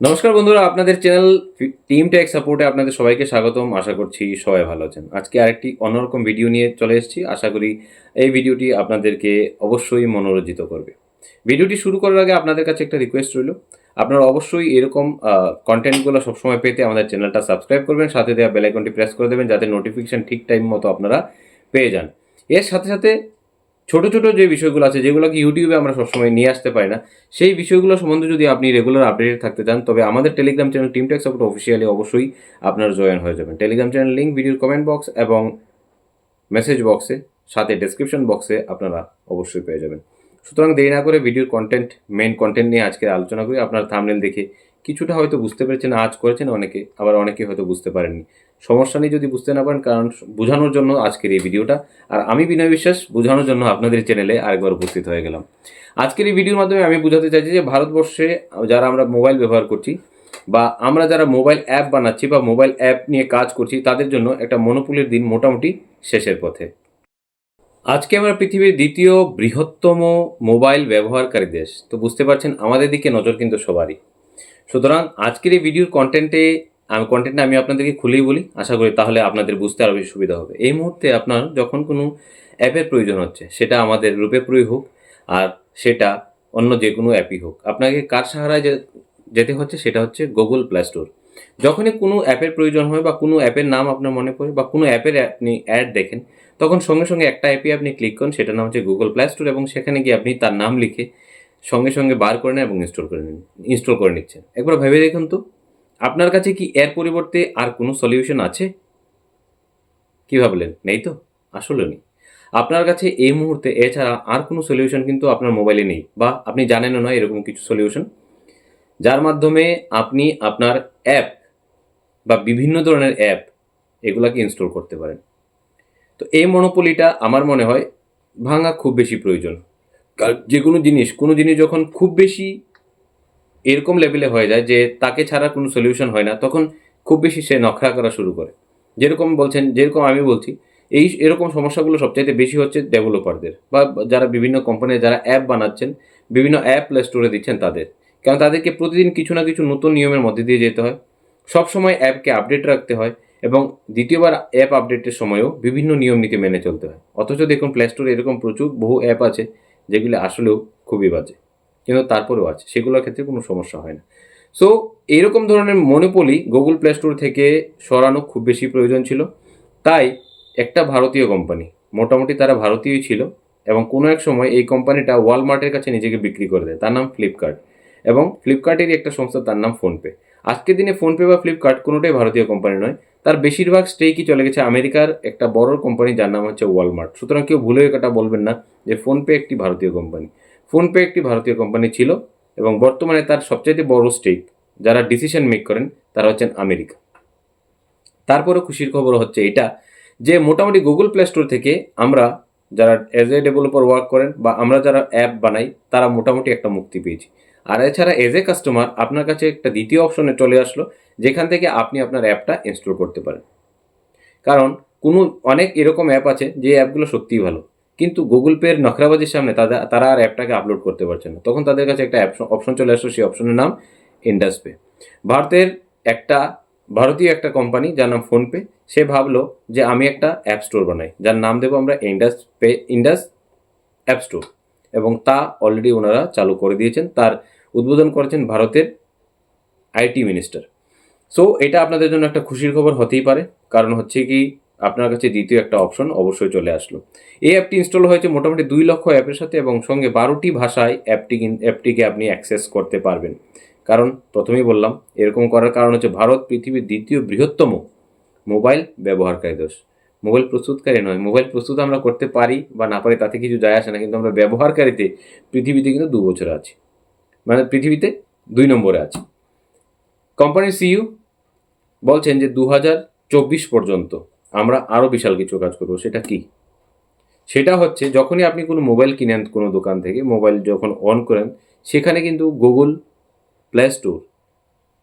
নমস্কার বন্ধুরা, আপনাদের চ্যানেল টিম টেক সাপোর্টে আপনাদের সবাইকে স্বাগতম। আশা করছি সবাই ভালো আছেন। আজকে আরেকটি অন্যরকম ভিডিও নিয়ে চলে এসেছি। আশা করি এই ভিডিওটি আপনাদেরকে অবশ্যই মনোরঞ্জিত করবে। ভিডিওটি শুরু করার আগে আপনাদের কাছে একটা রিকোয়েস্ট রইল। আপনারা অবশ্যই এরকম কন্টেন্টগুলো সবসময় পেতে আমাদের চ্যানেলটা সাবস্ক্রাইব করবেন, সাথে দেওয়া বেলাইকনটি প্রেস করে দেবেন, যাতে নোটিফিকেশন ঠিক টাইম মতো আপনারা পেয়ে যান। এর সাথে সাথে ছোট ছোট যে বিষয়গুলো আছে, যেগুলোকে ইউটিউবে আমরা সবসময় নিয়ে আসতে পারি না, সেই বিষয়গুলো সম্বন্ধে যদি আপনি রেগুলার আপডেটেড থাকতে চান, তবে আমাদের Telegram channel team tech support officially অবশ্যই আপনার জয়েন হয়ে যাবেন। টেলিগ্রাম চ্যানেল লিঙ্ক ভিডিওর কমেন্ট বক্স এবং মেসেজ বক্সে সাথে ডেসক্রিপশন বক্সে আপনারা অবশ্যই পেয়ে যাবেন। সুতরাং দেরি না করে ভিডিওর কন্টেন্ট মেন কন্টেন্ট নিয়ে আজকে আলোচনা করি। আপনার থামনেল দেখে কিছুটা হয়তো বুঝতে পেরেছেন, আজ করেছেন, অনেকে, আবার অনেকে হয়তো বুঝতে পারেননি। সমস্যা নেই যদি বুঝতে না পারেন, কারণ বোঝানোর জন্য আজকের এই ভিডিওটা। আর আমি বিনয় বিশ্বাস, বোঝানোর জন্য আপনাদের চ্যানেলে আরেকবার উপস্থিত হয়ে গেলাম। আজকের এই ভিডিওর মাধ্যমে আমি বোঝাতে চাইছি যে ভারতবর্ষে যারা আমরা মোবাইল ব্যবহার করছি বা আমরা যারা মোবাইল অ্যাপ বানাচ্ছি বা মোবাইল অ্যাপ নিয়ে কাজ করছি, তাদের জন্য একটা মনোপুলের দিন মোটামুটি শেষের পথে। আজকে আমরা পৃথিবীর দ্বিতীয় বৃহত্তম মোবাইল ব্যবহারকারী দেশ। তো বুঝতে পারছেন, আমাদের দিকে নজর কিন্তু সবারই। সুতরাং আজকের এই ভিডিওর কন্টেন্টে আমি কন্টেন্টটা আমি আপনাদেরকে খুলেই বলি, আশা করি তাহলে আপনাদের বুঝতে আরও বেশি সুবিধা হবে। এই মুহূর্তে আপনার যখন কোনো অ্যাপের প্রয়োজন হচ্ছে, সেটা আমাদের রূপে প্রয়োগ হোক, আর সেটা অন্য যে কোনো অ্যাপই হোক। আপনাকে কার সাহারায় যেতে হচ্ছে সেটা হচ্ছে গুগল প্লে স্টোর যখনই কোনো অ্যাপের প্রয়োজন হয় বা কোনো অ্যাপের নাম আপনার মনে পড়ে বা কোনো অ্যাপের আপনি অ্যাড দেখেন, তখন সঙ্গে সঙ্গে একটা অ্যাপে আপনি ক্লিক করেন, সেটার নাম হচ্ছে গুগল প্লে স্টোর এবং সেখানে গিয়ে আপনি তার নাম লিখে সঙ্গে সঙ্গে বার করে নেন এবং ইনস্টল করে নিন ইনস্টল করে নিচ্ছেন। একবার ভেবে দেখুন তো। আপনার কাছে কি এর পরিবর্তে আর কোনো সলিউশন আছে? কি ভাবলেন? নেই তো? আসলে নেই। আপনার কাছে এই মুহূর্তে এছাড়া আর কোনো সলিউশন কিন্তু আপনার মোবাইলে নেই বা আপনি জানেনও না এরকম কিছু সলিউশন যার মাধ্যমে আপনি আপনার অ্যাপ বা বিভিন্ন ধরনের অ্যাপ এগুলাকে ইনস্টল করতে পারেন। তো এই মনোপলিটা আমার মনে হয় ভাঙা খুব বেশি প্রয়োজন। যে কোনো জিনিস কোনো জিনিস যখন খুব বেশি এরকম লেভেলে হয়ে যায় যে তাকে ছাড়া কোনো সলিউশন হয় না। তখন খুব বেশি সে নখরা করা শুরু করে। যেরকম বলছেন, যেরকম আমি বলছি, এই এরকম সমস্যাগুলো সবচাইতে বেশি হচ্ছে ডেভেলপারদের বা যারা বিভিন্ন কোম্পানির যারা অ্যাপ বানাচ্ছেন, বিভিন্ন অ্যাপ প্লে স্টোরে দিচ্ছেন তাদের। কারণ তাদেরকে প্রতিদিন কিছু না কিছু নতুন নিয়মের মধ্যে দিয়ে যেতে হয়। সবসময় অ্যাপকে আপডেট রাখতে হয় এবং দ্বিতীয়বার অ্যাপ আপডেটের সময়ও বিভিন্ন নিয়ম নীতি মেনে চলতে হয়। অথচ দেখুন প্লে স্টোরে এরকম প্রচুর বহু অ্যাপ আছে যেগুলি আসলেও খুবই বাজে। কিন্তু তারপরেও আছে। সেগুলোর ক্ষেত্রে কোনো সমস্যা হয় না। সো এরকম ধরনের মনোপলি গুগল প্লে স্টোর থেকে সরানো খুব বেশি প্রয়োজন ছিল। তাই একটা ভারতীয় কোম্পানি মোটামুটি তারা ভারতীয়ই ছিল এবং কোনো এক সময় এই কোম্পানিটা ওয়ালমার্টের কাছে নিজেকে বিক্রি করে দেয়। তার নাম ফ্লিপকার্ট এবং ফ্লিপকার্টেরই একটা সংস্থা, তার নাম ফোনপে আজকের দিনে ফোনপে বা ফ্লিপকার্ট কোনোটাই ভারতীয় কোম্পানি নয়। তার বেশিরভাগ স্টেকই চলে গেছে আমেরিকার একটা বড় কোম্পানি যার নাম হচ্ছে ওয়ালমার্ট সুতরাং কেউ ভুলেও এটা বলবেন না যে ফোনপে একটি ভারতীয় কোম্পানি ফোনপে একটি ভারতীয় কোম্পানি ছিল এবং বর্তমানে তার সবচাইতে বড় স্টেক যারা ডিসিশন মেক করেন তারা হচ্ছেন আমেরিকা। তারপরে খুশির খবর হচ্ছে এটা যে মোটামুটি গুগল প্লে স্টোর থেকে আমরা যারা এজ এ ডেভেলপার ওয়ার্ক করেন বা আমরা যারা অ্যাপ বানাই, তারা মোটামুটি একটা মুক্তি পেয়েছি। আর এছাড়া এজ এ কাস্টমার আপনার কাছে একটা দ্বিতীয় অপশনে চলে আসলো, যেখান থেকে আপনি আপনার অ্যাপটা ইনস্টল করতে পারেন। কারণ কোনো অনেক এরকম অ্যাপ আছে যে অ্যাপগুলো সত্যিই ভালো। কিন্তু গুগল পের নখরাবাজির সামনে তাদের, তারা আর অ্যাপটাকে আপলোড করতে পারছে না। তখন তাদের কাছে একটা অপশন চলে আসলো, সেই অপশনের নাম ইন্ডাস পে ভারতের একটা, ভারতীয় একটা কোম্পানি যার নাম ফোনপে সে ভাবলো যে আমি একটা অ্যাপ স্টোর বানাই, যার নাম দেবো আমরা Indus pay Indus app store এবং তা অলরেডি ওনারা চালু করে দিয়েছেন, তার উদ্বোধন করেছেন ভারতের আইটি মিনিস্টার সো এটা আপনাদের জন্য একটা খুশির খবর হতেই পারে। কারণ হচ্ছে কি আপনার কাছে দ্বিতীয় একটা অপশন অবশ্যই চলে আসলো। এই অ্যাপটি ইনস্টল হয়েছে মোটামুটি দুই লক্ষ অ্যাপের সাথে এবং সঙ্গে বারোটি ভাষায় অ্যাপটি অ্যাপটিকে আপনি অ্যাক্সেস করতে পারবেন। কারণ প্রথমেই বললাম, এরকম করার কারণ হচ্ছে ভারত পৃথিবীর দ্বিতীয় বৃহত্তম মোবাইল ব্যবহারকারী দেশ। মোবাইল প্রস্তুতকারী নয় মোবাইল প্রস্তুত আমরা করতে পারি বা না পারি তাতে কিছু যায় আসে না, কিন্তু আমরা ব্যবহারকারীতে পৃথিবীতে কিন্তু দু বছর আছি। মানে পৃথিবীতে দুই নম্বরে আছি। কোম্পানির সিইউ বলছেন যে দু হাজার চব্বিশ পর্যন্ত আমরা আরও বিশাল কিছু কাজ করব, সেটা কি? সেটা হচ্ছে যখনই আপনি কোনো মোবাইল কিনেন কোনো দোকান থেকে, মোবাইল যখন অন করেন, সেখানে কিন্তু গুগল প্লে স্টোর,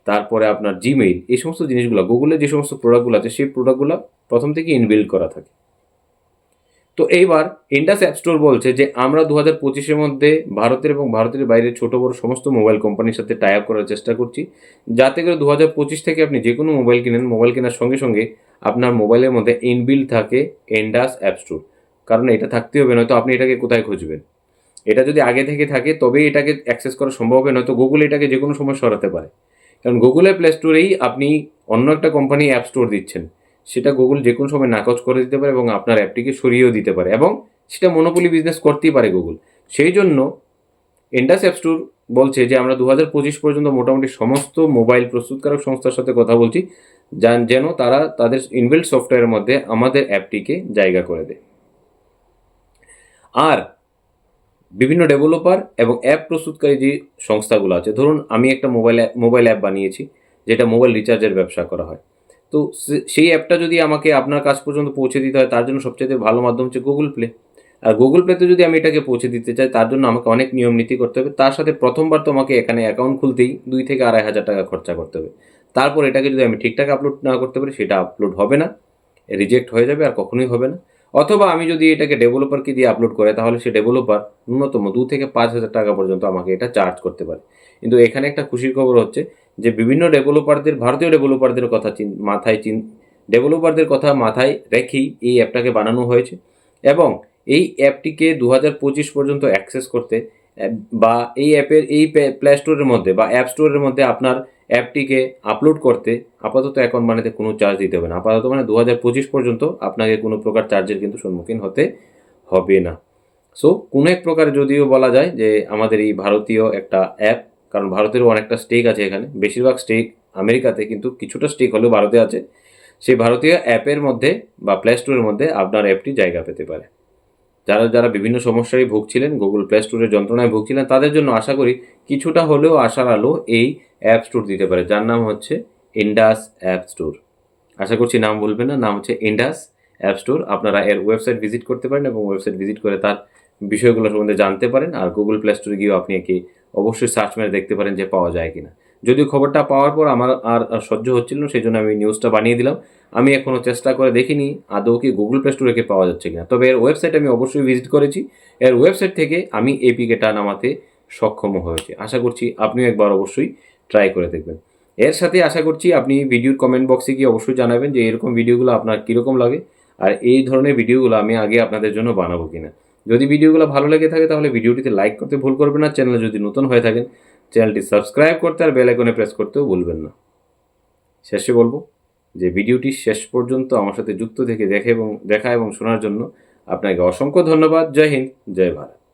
তারপরে আপনার জিমেইল, এই সমস্ত জিনিসগুলো, গুগলে যে সমস্ত প্রোডাক্টগুলো আছে, সেই প্রোডাক্টগুলো প্রথম থেকে ইনবিল্ড করা থাকে। তো এইবার ইন্ডাস অ্যাপ স্টোর বলছে যে, আমরা দু হাজার পঁচিশের মধ্যে ভারতের এবং ভারতের বাইরে ছোট বড় সমস্ত মোবাইল কোম্পানির সাথে টাই আপ করার চেষ্টা করছি। যাতে করে দু হাজার পঁচিশ থেকে আপনি যে কোনো মোবাইল কিনেন, মোবাইল কেনার সঙ্গে সঙ্গে আপনার মোবাইলের মধ্যে ইনবিল থাকে এন্ডাস অ্যাপ স্টোর কারণ এটা থাকতে হবে, নয়তো আপনি এটাকে কোথায় খুঁজবেন। এটা যদি আগে থেকে থাকে, তবেই এটাকে অ্যাক্সেস করা সম্ভব হবে, নয়তো গুগল এটাকে যে কোনো সময় সরাতে পারে। কারণ গুগলের প্লে স্টোরেই আপনি অন্য একটা কোম্পানি অ্যাপ স্টোর দিচ্ছেন, সেটা গুগল যে কোনো সময় নাকচ করে দিতে পারে এবং আপনার অ্যাপটিকে সরিয়েও দিতে পারে এবং সেটা মনোপলি বিজনেস করতেই পারে গুগল সেই জন্য ইন্ডাস অ্যাপ স্টোর বলছে যে, আমরা দু হাজার পঁচিশ পর্যন্ত মোটামুটি সমস্ত মোবাইল প্রস্তুতকারক সংস্থার সাথে কথা বলছি। যান তারা তাদের ইনবিল্ড সফটওয়্যারের মধ্যে আমাদের অ্যাপটিকে জায়গা করে দেয়। আর বিভিন্ন ডেভেলপার এবং অ্যাপ প্রস্তুতকারী যে সংস্থাগুলো আছে, ধরুন আমি একটা মোবাইল মোবাইল অ্যাপ বানিয়েছি, যেটা মোবাইল রিচার্জের ব্যবসা করা হয়। তো সেই অ্যাপটা যদি আমাকে আপনার কাছ পর্যন্ত পৌঁছে দিতে হয়, তার জন্য সবচেয়ে ভালো মাধ্যম হচ্ছে গুগল প্লে আর গুগল প্লেতে যদি আমি এটাকে পৌঁছে দিতে চাই, তার জন্য আমাকে অনেক নিয়ম নীতি করতে হবে। তার সাথে প্রথমবার তো আমাকে এখানে অ্যাকাউন্ট খুলতেই দুই থেকে আড়াই হাজার টাকা খরচা করতে হবে। তারপর এটাকে যদি আমি ঠিকঠাক আপলোড না করতে পারি, সেটা আপলোড হবে না রিজেক্ট হয়ে যাবে আর কখনোই হবে না। অথবা আমি যদি এটাকে ডেভেলপারকে দিয়ে আপলোড করে, তাহলে সে ডেভেলপার ন্যূনতম দু থেকে পাঁচ হাজার টাকা পর্যন্ত আমাকে এটা চার্জ করতে পারে। কিন্তু এখানে একটা খুশির খবর হচ্ছে যে, বিভিন্ন ডেভেলপারদের ভারতীয় ডেভেলপারদের কথা মাথায় চিন ডেভেলপারদের কথা মাথায় রেখেই এই অ্যাপটাকে বানানো হয়েছে। এবং এই অ্যাপটিকে দু হাজার পঁচিশ পর্যন্ত অ্যাক্সেস করতে বা এই অ্যাপের এই প্লে স্টোরের মধ্যে বা অ্যাপ স্টোরের মধ্যে আপনার অ্যাপটিকে আপলোড করতে আপাতত অ্যাকাউন্ট বানাতে কোনো চার্জ দিতে হবে না। আপাতত মানে দু হাজার পঁচিশ পর্যন্ত আপনাকে কোনো প্রকার চার্জের কিন্তু সম্মুখীন হতে হবে না। সো কোনো এক প্রকার যদিও বলা যায় যে আমাদের এই ভারতীয় একটা অ্যাপ কারণ ভারতেরও অনেকটা স্টেক আছে এখানে। বেশিরভাগ স্টেক আমেরিকাতে, কিন্তু কিছুটা স্টেক হলেও ভারতে আছে। সেই ভারতীয় অ্যাপের মধ্যে বা প্লে স্টোরের মধ্যে আপনার অ্যাপটি জায়গা পেতে পারে। যারা যারা বিভিন্ন সমস্যায় ভুগছিলেন গুগল প্লে স্টোরের যন্ত্রণায় ভুগছিলেন, তাদের জন্য আশা করি কিছুটা হলেও আশার আলো এই অ্যাপ স্টোর দিতে পারে, যার নাম হচ্ছে ইন্ডাস অ্যাপ স্টোর আশা করছি নাম বলবেন না, নাম হচ্ছে ইন্ডাস অ্যাপ স্টোর আপনারা এর ওয়েবসাইট ভিজিট করতে পারেন এবং ওয়েবসাইট ভিজিট করে তার বিষয়গুলো সম্বন্ধে জানতে পারেন, আর গুগল প্লে স্টোরে গিয়েও আপনি একে অবশ্যই সার্চ মেরে দেখতে পারেন যে পাওয়া যায় কিনা। যদিও খবরটা পাওয়ার পর আমার আর সহ্য হচ্ছিল না, সেই জন্য আমি নিউজটা বানিয়ে দিলাম। আমি এখনও চেষ্টা করে দেখিনি আদৌ কি গুগল প্লে স্টোরে পাওয়া যাচ্ছে কিনা। তবে এর ওয়েবসাইট আমি অবশ্যই ভিজিট করেছি। এর ওয়েবসাইট থেকে আমি এপিকেটা নামাতে সক্ষম হয়েছে। আশা করছি আপনিও একবার অবশ্যই ট্রাই করে দেখবেন। এর সাথে আশা করছি আপনি ভিডিওর কমেন্ট বক্সে গিয়ে অবশ্যই জানাবেন যে এরকম ভিডিওগুলো আপনার কীরকম লাগে আর এই ধরনের ভিডিওগুলো আমি আগে আপনাদের জন্য বানাবো কিনা। যদি ভিডিওগুলো ভালো লেগে থাকে তাহলে ভিডিওটিতে লাইক করতে ভুল করবেন না। চ্যানেলে যদি নতুন হয়ে থাকেন চ্যানেলটি সাবস্ক্রাইব করতে আর বেল প্রেস করতেও ভুলবেন না। শেষে বলব যে ভিডিওটি শেষ পর্যন্ত আমার সাথে যুক্ত থেকে দেখে এবং দেখা এবং শোনার জন্য আপনাকে অসংখ্য ধন্যবাদ। জয় হিন্দ, জয় ভারত।